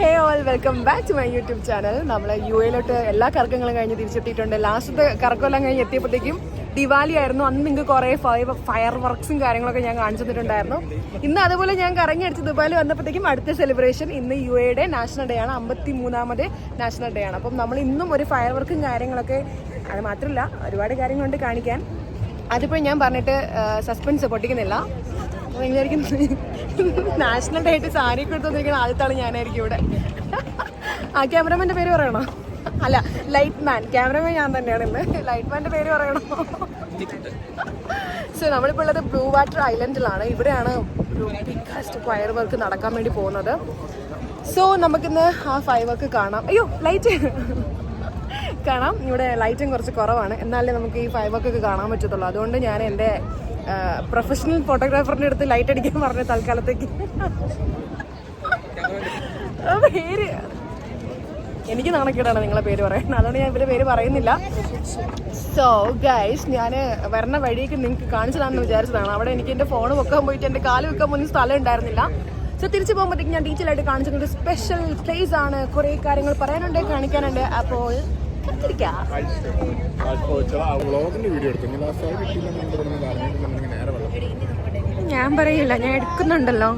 Hey all welcome back to my YouTube channel നമ്മൾ U എയിലോട്ട് എല്ലാ കറക്കങ്ങളും കഴിഞ്ഞ് തിരിച്ചെത്തിയിട്ടുണ്ട്. ലാസ്റ്റത്തെ കറക്കമെല്ലാം കഴിഞ്ഞ് എത്തിയപ്പോഴത്തേക്കും ദിവാലി ആയിരുന്നു. അന്ന് നിങ്ങൾക്ക് കുറേ ഫയർ ഫയർ വർക്ക്സും കാര്യങ്ങളൊക്കെ ഞാൻ കാണിച്ചു തന്നിട്ടുണ്ടായിരുന്നു. ഇന്ന് അതുപോലെ ഞാൻ കറങ്ങി അടിച്ച് ദുബായിൽ വന്നപ്പോഴത്തേക്കും അടുത്ത സെലിബ്രേഷൻ ഇന്ന് യു എയുടെ നാഷണൽ ഡേ ആണ്. അമ്പത്തി മൂന്നാമത് നാഷണൽ ഡേ ആണ്. അപ്പം നമ്മൾ ഇന്നും ഒരു ഫയർ വർക്കും കാര്യങ്ങളൊക്കെ അത് മാത്രമല്ല ഒരുപാട് കാര്യങ്ങളുണ്ട് കാണിക്കാൻ. അതിപ്പോൾ ഞാൻ പറഞ്ഞിട്ട് സസ്പെൻസ് പൊട്ടിക്കുന്നില്ല. അപ്പോൾ വിചാരിക്കും നാഷണൽ ഡേറ്റ് സാരി കൊടുത്തോണ്ടിരിക്കുന്ന ആദ്യത്തെ ആദ്യത്താണ് ഞാനായിരിക്കും ഇവിടെ. ആ ക്യാമറമാന്റെ പേര് പറയണോ? അല്ല ലൈറ്റ് മാൻ. ക്യാമറമാൻ ഞാൻ തന്നെയാണ് ഇന്ന്. ലൈറ്റ് മാന്റെ പേര് പറയണോ? സോ നമ്മളിപ്പോൾ ഉള്ളത് ബ്ലൂ വാട്ടർ ഐലൻഡിലാണ് ഇവിടെയാണ് ബിഗ്ഗസ്റ്റ് ഫയർ വർക്ക് നടക്കാൻ വേണ്ടി പോകുന്നത്. സോ നമുക്കിന്ന് ആ ഫയർ വർക്ക് കാണാം. അയ്യോ ലൈറ്റ് കാണാം. ഇവിടെ ലൈറ്റും കുറച്ച് കുറവാണ്. എന്നാലേ നമുക്ക് ഈ ഫൈവ് ഒക്കെ കാണാൻ പറ്റത്തുള്ളൂ. അതുകൊണ്ട് ഞാൻ എന്റെ പ്രൊഫഷണൽ ഫോട്ടോഗ്രാഫറിന്റെ അടുത്ത് ലൈറ്റ് അടിക്കാൻ പറഞ്ഞ തൽക്കാലത്തേക്ക്. പേര്. എനിക്ക് നാണക്കേടാണ് നിങ്ങളെ പേര് പറയുന്നത് അതുകൊണ്ട് ഞാൻ ഇവരെ പേര് പറയുന്നില്ല. സോ ഗൈസ് ഞാൻ വരണ വഴിക്ക് നിങ്ങൾക്ക് കാണിച്ചതാണെന്ന് വിചാരിച്ചതാണ്. അവിടെ എനിക്ക് എന്റെ ഫോൺ വെക്കാൻ പോയിട്ട് എന്റെ കാൽ വെക്കാൻ പോയി സ്ഥലം ഉണ്ടായിരുന്നില്ല. സോ തിരിച്ചു പോകുമ്പോഴത്തേക്ക് ഞാൻ ഡീറ്റെയിൽ ആയിട്ട് കാണിച്ചിട്ടുണ്ട്. സ്പെഷ്യൽ പ്ലേസ് ആണ്. കുറേ കാര്യങ്ങൾ പറയാനുണ്ട് കാണിക്കാനുണ്ട്. അപ്പോൾ ഞാൻ പറയില്ല ഞാൻ എടുക്കുന്നുണ്ടല്ലോ.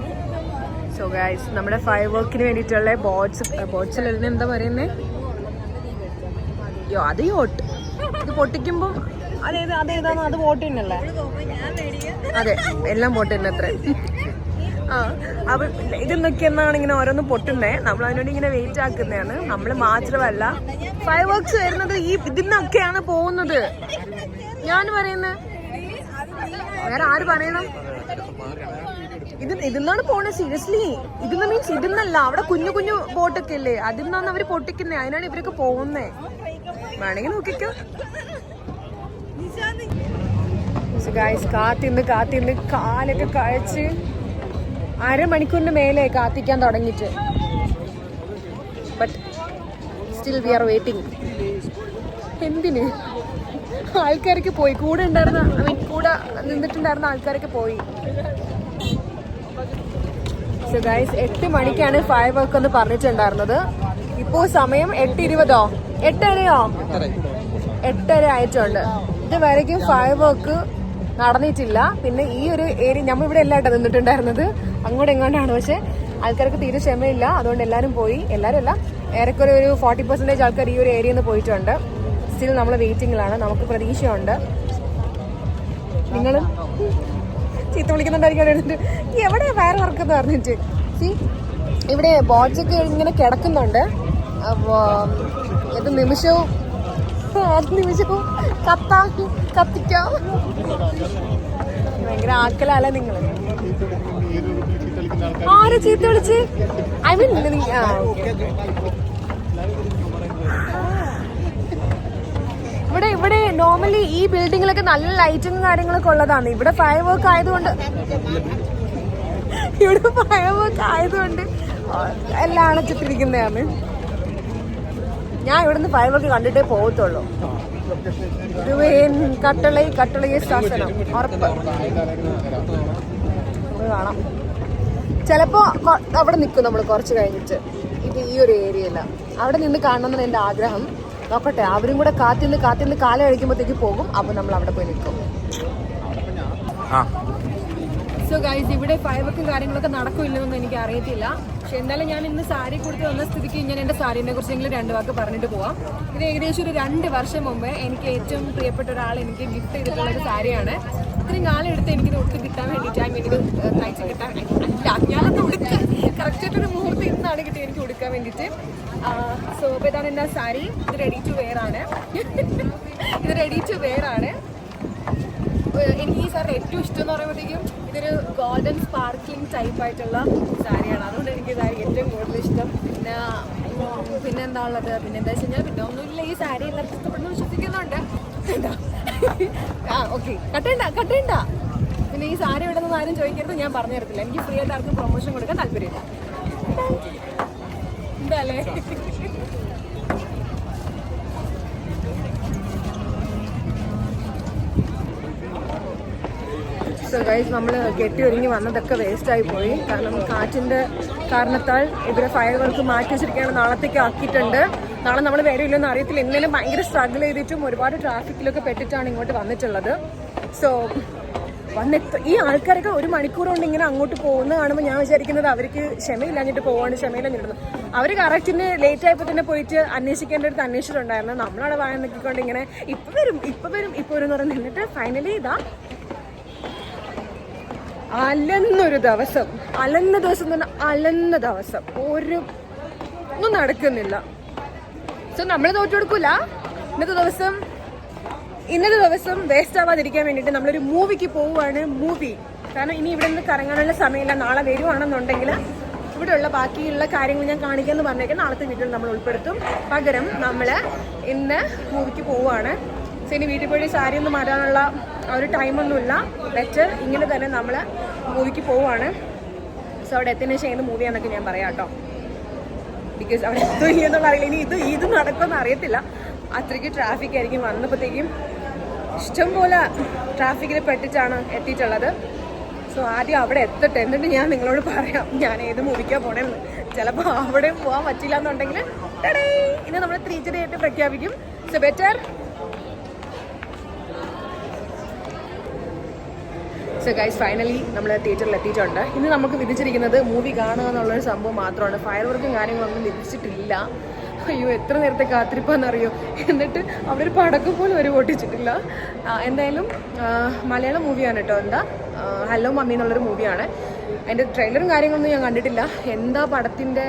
സോ ഗൈസ് നമ്മുടെ ഫയർ വർക്കിന് വേണ്ടിയിട്ടുള്ള ബോട്ട്സ് ബോട്ട്സിലെല്ലാം എന്താ പറയുന്നേ? യോ അത് യോട്ട് ഇത് പൊട്ടിക്കുമ്പോൾ അതേത് അതേതാണ്? അത് ബോട്ട് തന്നെയല്ലേ? അതെ എല്ലാം ബോട്ട് തന്നെ അത്ര അപ്പൊ ഇതൊക്കെ എന്നാണ് ഇങ്ങനെ ഓരോന്ന് പൊട്ടുന്നേ. നമ്മൾ അതിനോട് ഇങ്ങനെ വെയിറ്റ് ആക്കുന്നതാണ്. നമ്മൾ മാത്രമല്ല ഫയർ വർക്ക്സ് വരുന്നത് ഈ ഇതിന്നൊക്കെയാണ് പോകുന്നത്. ഞാൻ പറയുന്നത് വേറെ ആര് പറയണം? ഇത് ഇതിന്നാണ് പോണേ സീരിയസ്ലി ഇതിന്ന് മീൻസ് ഇതിന്നല്ല അവിടെ കുഞ്ഞു കുഞ്ഞു ബോട്ടൊക്കെ ഇല്ലേ? അതിൽ നിന്നാണ് അവർ പൊട്ടിക്കുന്നത് അതിനാണ് ഇവരൊക്കെ പോകുന്നേ. വേണമെങ്കിൽ നോക്കിക്കോ. ഗായ്സ് കാത്തിന്ന് കാത്തിന്ന് കാലൊക്കെ കഴിച്ച്. അരമണിക്കൂറിന് മേലെ കാത്തിക്കാൻ തുടങ്ങിയിട്ട്. But still we are waiting എന്തിന്? ആൾക്കാരൊക്കെ പോയി. കൂടെ ഉണ്ടായിരുന്ന I മീൻ കൂടെ നിന്നിട്ടുണ്ടായിരുന്ന ആൾക്കാരൊക്കെ പോയി. സോ ഗൈസ് എട്ട് മണിക്കാണ് ഫയർ വർക്ക് എന്ന് പറഞ്ഞിട്ടുണ്ടായിരുന്നത്. ഇപ്പോൾ സമയം എട്ട് ഇരുപതോ? എട്ടരയോ? എട്ടര ആയിട്ടുണ്ട്. ഇതുവരയ്ക്കും ഫയർ വർക്ക് നടന്നിട്ടില്ല. പിന്നെ ഈ ഒരു ഏരിയ നമ്മൾ ഇവിടെ എല്ലാം നിന്നിട്ടുണ്ടായിരുന്നത്. അങ്ങോട്ട് എങ്ങോട്ടാണ് പക്ഷെ ആൾക്കാർക്ക് തീരെ ക്ഷമയില്ല. അതുകൊണ്ട് എല്ലാവരും പോയി. എല്ലാവരും അല്ല ഏറെക്കുറെ ഒരു ഫോർട്ടി പെർസെന്റേജ് ആൾക്കാർ ഈ ഒരു ഏരിയയിൽ നിന്ന് പോയിട്ടുണ്ട്. സ്റ്റിൽ നമ്മൾ വെയിറ്റിംഗിലാണ് നമുക്ക് പ്രതീക്ഷയുണ്ട്. നിങ്ങളും? ചീത്ത വിളിക്കുന്നുണ്ടായിരിക്കും എവിടെ വയർ എന്ന് പറഞ്ഞിട്ട്? സി ഇവിടെ ബോട്ട്സൊക്കെ ഇങ്ങനെ കിടക്കുന്നുണ്ട്. ഏത് നിമിഷവും നിമിഷവും കത്താ കത്തിക്കാം. ഭയങ്കര ആക്കലല്ലേ നിങ്ങൾ ആരെ ചീത്ത വിളിച്ച്? ഐ മീൻ ഇവിടെ ഇവിടെ നോർമലി ഈ ബിൽഡിങ്ങിലൊക്കെ നല്ല ലൈറ്റും കാര്യങ്ങളൊക്കെ ഉള്ളതാണ്. ഇവിടെ ഫയർ വർക്ക് ആയതുകൊണ്ട് ഇവിടെ ഫയർ വർക്ക് ആയതുകൊണ്ട് എല്ലാം അണച്ചിട്ടിരിക്കുന്നതാണ്. ഞാൻ ഇവിടുന്ന് ഫയർ വർക്ക് കണ്ടിട്ടേ പോകത്തുള്ളൂ. കട്ടളൈ കട്ടളയെ ശാസനം. ഉറപ്പ്. കാണാം. ചിലപ്പോ അവിടെ നിൽക്കും നമ്മൾ കുറച്ച് കഴിഞ്ഞിട്ട്. ഇത് ഈ ഒരു ഏരിയയില അവിടെ നിന്ന് കാണണമെന്നാണ് എന്റെ ആഗ്രഹം. നോക്കട്ടെ അവരും കൂടെ കാത്തിന്ന് കാത്തിന്ന് കാലം കഴിക്കുമ്പോഴത്തേക്ക് പോകും. അപ്പോൾ നമ്മൾ അവിടെ പോയി നിൽക്കും. സോ ഗൈസ് ഇവിടെ ഫൈവക്കും കാര്യങ്ങളൊക്കെ നടക്കില്ലെന്നൊന്നും എനിക്ക് അറിയത്തില്ല. പക്ഷെ എന്തായാലും ഞാൻ ഇന്ന് സാരി കൊടുത്ത് വന്ന സ്ഥിതിക്ക് ഞാൻ എന്റെ സാരീനെ കുറിച്ചെങ്കിലും രണ്ട് വാക്ക് പറഞ്ഞിട്ട് പോവാം. ഇത് ഏകദേശം ഒരു രണ്ട് വർഷം മുമ്പ് എനിക്ക് ഏറ്റവും പ്രിയപ്പെട്ട ഒരാൾ എനിക്ക് ഗിഫ്റ്റ് ചെയ്തിട്ടുള്ള ഒരു സാരിയാണ്. ഇത്രയും കാലം എടുത്ത് എനിക്കിത് ഒട്ട് കിട്ടാൻ വേണ്ടിയിട്ട് ഐ മീൻ ഇത് തയ്ച്ച് കിട്ടാൻ അല്ല ഞാനത് ഉടുക്ക കറക്റ്റായിട്ടൊരു മുഹൂർത്തം ഇന്നാണ് കിട്ടിയത് എനിക്ക് ഉടുക്കാൻ വേണ്ടിയിട്ട്. സോ അപ്പോൾ ഇതാണ് എന്റെ സാരി. ഇത് റെഡി ടു വെയർ ആണ്. ഇത് റെഡി ടു വെയർ ആണ്. എനിക്ക് ഈ സാറിന് ഏറ്റവും ഇഷ്ടം എന്ന് പറയുമ്പോഴത്തേക്കും ഇതൊരു ഗോൾഡൻ സ്പാർക്ലിംഗ് ടൈപ്പ് ആയിട്ടുള്ള സാരിയാണ്. അതുകൊണ്ട് എനിക്ക് സാരി ഏറ്റവും കൂടുതൽ ഇഷ്ടം. പിന്നെ പിന്നെ എന്താ ഉള്ളത്? പിന്നെ എന്താ വെച്ച് കഴിഞ്ഞാൽ പിന്നെ ഒന്നുമില്ല ഈ സാരി എല്ലാവർക്കും ഇഷ്ടപ്പെടുന്നു വിശ്വസിക്കുന്നുണ്ട്. എന്താ? ആ ഓക്കെ കട്ടേണ്ട കട്ടേണ്ട പിന്നെ ഈ സാരി ഇവിടെ ആരും ചോദിക്കരുത് ഞാൻ പറഞ്ഞു തരത്തില്ല. എനിക്ക് ഫ്രീ ആയിട്ട് ആർക്കും പ്രൊമോഷൻ കൊടുക്കാൻ താല്പര്യമില്ല. എന്താല്ലേ? സോ നമ്മൾ കെട്ടി ഒരുങ്ങി വന്നതൊക്കെ വേസ്റ്റ് ആയി പോയി. കാരണം കാറ്റിന്റെ കാരണത്താൽ ഇവരെ ഫയറുകൾക്ക് മാറ്റി വെച്ചിരിക്കുകയാണ് നാളത്തേക്ക് ആക്കിയിട്ടുണ്ട്. നാളെ നമ്മൾ വരില്ലെന്ന് അറിയത്തില്ല. ഇന്നലെ ഭയങ്കര സ്ട്രഗിൾ ചെയ്തിട്ടും ഒരുപാട് ട്രാഫിക്കിലൊക്കെ പെട്ടിട്ടാണ് ഇങ്ങോട്ട് വന്നിട്ടുള്ളത്. സോ വന്നെത്ത ഈ ആൾക്കാരൊക്കെ ഒരു മണിക്കൂർ കൊണ്ട് ഇങ്ങനെ അങ്ങോട്ട് പോകുന്ന കാണുമ്പോൾ ഞാൻ വിചാരിക്കുന്നത് അവർക്ക് ക്ഷമയില്ലാഞ്ഞിട്ട് പോവാണ് ക്ഷമയില്ലാഞ്ഞിരുന്നു അവർ കറക്റ്റിന് ലേറ്റ് ആയപ്പോൾ തന്നെ പോയിട്ട് അന്വേഷിക്കേണ്ട അടുത്ത് അന്വേഷിച്ചിട്ടുണ്ടായിരുന്നു നമ്മളവിടെ വായ നിൽക്കിക്കൊണ്ട് ഇങ്ങനെ ഇപ്പം വരും ഇപ്പം വരും ഇപ്പോൾ വരും എന്ന് പറഞ്ഞ് നിന്നിട്ട് ഫൈനലി ഇതാ അലന്നൊരു ദിവസം അലന്ന ദിവസം എന്ന് പറഞ്ഞാൽ അലന്ന ദിവസം. ഒരു ഒന്നും നടക്കുന്നില്ല. സോ നമ്മൾ തോറ്റു കൊടുക്കൂല ഇന്നത്തെ ദിവസം ഇന്നത്തെ ദിവസം വേസ്റ്റ് ആവാതിരിക്കാൻ വേണ്ടിയിട്ട് നമ്മളൊരു മൂവിക്ക് പോവുകയാണ് മൂവി കാരണം ഇനി ഇവിടെ നിന്ന് കറങ്ങാനുള്ള സമയമില്ല. നാളെ വരുവാണെന്നുണ്ടെങ്കിൽ ഇവിടെയുള്ള ബാക്കിയുള്ള കാര്യങ്ങൾ ഞാൻ കാണിക്കാമെന്ന് പറഞ്ഞേക്കാം. നാളത്തെ വീട്ടിൽ നമ്മൾ ഉൾപ്പെടുത്തും. പകരം നമ്മൾ ഇന്ന് മൂവിക്ക് പോവുകയാണ് സോ ഇനി വീട്ടിൽ പോയി സാരി ഒന്നും മാറ്റാനുള്ള ഒരു ടൈമൊന്നുമില്ല ബെറ്റർ ഇങ്ങനെ തന്നെ നമ്മൾ മൂവിക്ക് പോവുകയാണ് സോ അവിടെ എത്തിയതിനു ശേഷം ഏത് മൂവിയാന്നൊക്കെ ഞാൻ പറയാം കേട്ടോ. ബിക്കോസ് അവിടെ എത്തും എന്നുള്ള അറിയില്ല. ഇനി ഇത് ഇത് നടക്കുമെന്ന് അറിയത്തില്ല. അത്രയ്ക്ക് ട്രാഫിക് ആയിരിക്കും. വന്നപ്പോഴത്തേക്കും ഇഷ്ടംപോലെ ട്രാഫിക്കിൽ പെട്ടിട്ടാണ് എത്തിയിട്ടുള്ളത്. സോ ആദ്യം അവിടെ എത്തട്ടെ. എന്നിട്ട് ഞാൻ നിങ്ങളോട് പറയാം ഞാൻ ഏത് മൂവിക്കാണ് പോണേന്ന്. ചിലപ്പോൾ അവിടെയും പോകാൻ പറ്റില്ല എന്നുണ്ടെങ്കിൽ ഇന്ന് നമ്മൾ ത്രീ ഡേ ആയിട്ട് പ്രഖ്യാപിക്കും. So better so guys finally നമ്മൾ തിയേറ്ററിൽ എത്തിയിട്ടുണ്ട്. ഇന്ന് നമുക്ക് വിധിച്ചിരിക്കുന്നത് മൂവി കാണുക എന്നുള്ളൊരു സംഭവം മാത്രമാണ്. ഫയർ വർക്കും കാര്യങ്ങളൊന്നും വിധിച്ചിട്ടില്ല അയ്യോ എത്ര നേരത്തെ കാത്തിരിപ്പാന്നറിയോ? എന്നിട്ട് അവിടെ ഒരു പടക്കം പോലും അവർ പൊട്ടിച്ചിട്ടില്ല. എന്തായാലും മലയാളം മൂവിയാണ് കേട്ടോ എന്താ ഹലോ മമ്മി എന്നുള്ളൊരു മൂവിയാണ് അതിന്റെ ട്രെയിലറും കാര്യങ്ങളൊന്നും ഞാൻ കണ്ടിട്ടില്ല. എന്താ പടത്തിന്റെ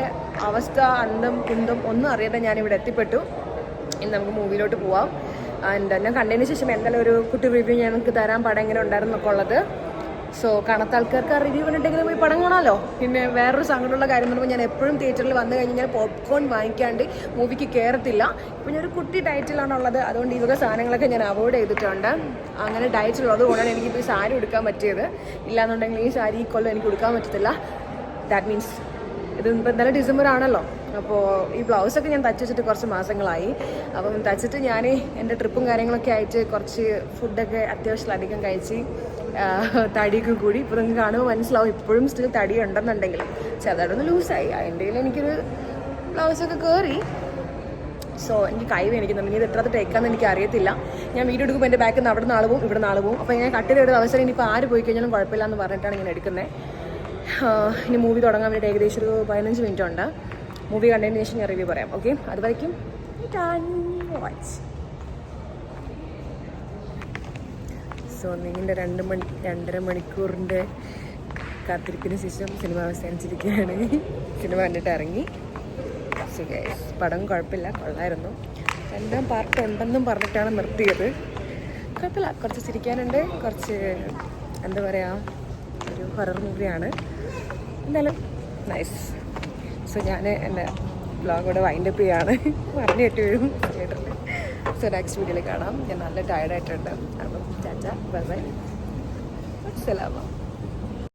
അവസ്ഥ അന്തം കുന്തം ഒന്നും അറിയാതെ ഞാനിവിടെ എത്തിപ്പെട്ടു. ഇനി നമുക്ക് മൂവിയിലോട്ട് പോവാം. ആൻഡ് ഞാൻ കണ്ടതിന് ശേഷം എന്തായാലും ഒരു കുട്ടി റിവ്യൂ ഞാൻ നിങ്ങൾക്ക് തരാൻ പടം എങ്ങനെ ഉണ്ടായിരുന്നൊക്കെ ഉള്ളത്. സോ കാണാത്ത ആൾക്കാർക്ക് ആ റിവ്യൂ കണ്ടിട്ടെങ്കിലും പോയി പടം കാണാമല്ലോ പിന്നെ വേറൊരു സങ്കടമുള്ള കാര്യം എന്ന് പറയുമ്പോൾ ഞാൻ എപ്പോഴും തിയേറ്ററിൽ വന്നു കഴിഞ്ഞാൽ പോപ്കോൺ വാങ്ങിക്കാണ്ട് മൂവിക്ക് കയറത്തില്ല ഇപ്പം ഞാനൊരു കുട്ടി ഡയറ്റിലാണുള്ളത് അതുകൊണ്ട് ഇവക വക സാധനങ്ങളൊക്കെ ഞാൻ അവോയ്ഡ് ചെയ്തിട്ടുണ്ട്. അങ്ങനെ ഡയറ്റ് ഉള്ളത് കൊണ്ടാണ് എനിക്കിപ്പോൾ ഈ സാരി എടുക്കാൻ പറ്റിയത്. ഇല്ലാന്നുണ്ടെങ്കിൽ ഈ സാരി ഈ കൊല്ലം എനിക്ക് കൊടുക്കാൻ പറ്റത്തില്ല. ദാറ്റ് മീൻസ് ഇത് ഇപ്പം എന്തായാലും ഡിസംബർ ആണല്ലോ. അപ്പോൾ ഈ ബ്ലൗസൊക്കെ ഞാൻ തച്ച് വെച്ചിട്ട് കുറച്ച് മാസങ്ങളായി. അപ്പം തച്ചിട്ട് ഞാൻ എന്റെ ട്രിപ്പും കാര്യങ്ങളൊക്കെ ആയിട്ട് കുറച്ച് ഫുഡൊക്കെ അത്യാവശ്യത്തിലധികം കഴിച്ച് ആ, തടിയൊക്കെ കൂടി. ഇപ്പോൾ നിങ്ങൾക്ക് കാണുമ്പോൾ മനസ്സിലാവും ഇപ്പോഴും സ്റ്റിൽ തടി ഉണ്ടെന്നുണ്ടെങ്കിൽ ചെറുതായിട്ടൊന്ന് ലൂസായി. അതിന്റെ എനിക്കൊരു ബ്ലൗസൊക്കെ കയറി സോ എനിക്ക് കൈ വേണിക്കുന്നുണ്ട് ഇനി ഇത് എത്ര ടേക്കാന്ന് എനിക്ക് അറിയത്തില്ല. ഞാൻ വീഡിയോ എടുക്കുമ്പോൾ എന്റെ ബാക്കിൽ നിന്ന് അവിടെ നിന്ന് ആൾ ഇവിടെ നിന്ന് ആൾ അപ്പോൾ ഞാൻ കട്ട് ചെയ്ത അവസരം ഇനിയിപ്പോൾ ആര് പോയി കഴിഞ്ഞാലും കുഴപ്പമില്ല എന്ന് പറഞ്ഞിട്ടാണ് ഞാൻ എടുക്കുന്നത് ഇനി മൂവി തുടങ്ങാൻ വേണ്ടിയിട്ട് ഏകദേശം ഒരു പതിനഞ്ച് മിനിറ്റ് ഉണ്ട്. മൂവി കണ്ടതിന് ശേഷം ഞാൻ റിവ്യൂ പറയാം ഓക്കെ അതുവരയ്ക്കും വാച്ച് സോ നിങ്ങളുടെ രണ്ട് മണി രണ്ടര മണിക്കൂറിന്റെ കാത്തിരിപ്പിന് ശേഷം സിനിമ അവസാനിച്ചിരിക്കുകയാണ്. സിനിമ കണ്ടിട്ട് ഇറങ്ങി. പടം കുഴപ്പമില്ല കൊള്ളായിരുന്നു. രണ്ടാം പാർട്ട് ഉണ്ടെന്നും പറഞ്ഞിട്ടാണ് നിർത്തിയത്. കുഴപ്പമില്ല കുറച്ച് ചിരിക്കാനുണ്ട്. കുറച്ച് എന്താ പറയുക ഒരു ഹൊറർ മൂവിയാണ് എന്തായാലും നൈസ് സോ ഞാൻ എന്റെ ബ്ലോഗോടെ വൈൻഡപ്പ് ചെയ്യാണ്. പറഞ്ഞു കേട്ട് വീഴും തിയേറ്ററിൽ സോ നെക്സ്റ്റ് വീഡിയോയിൽ കാണാം. ഞാൻ നല്ല ടയർഡായിട്ടുണ്ട് അപ്പം ചാച്ച ബൈ ബൈ സലാമ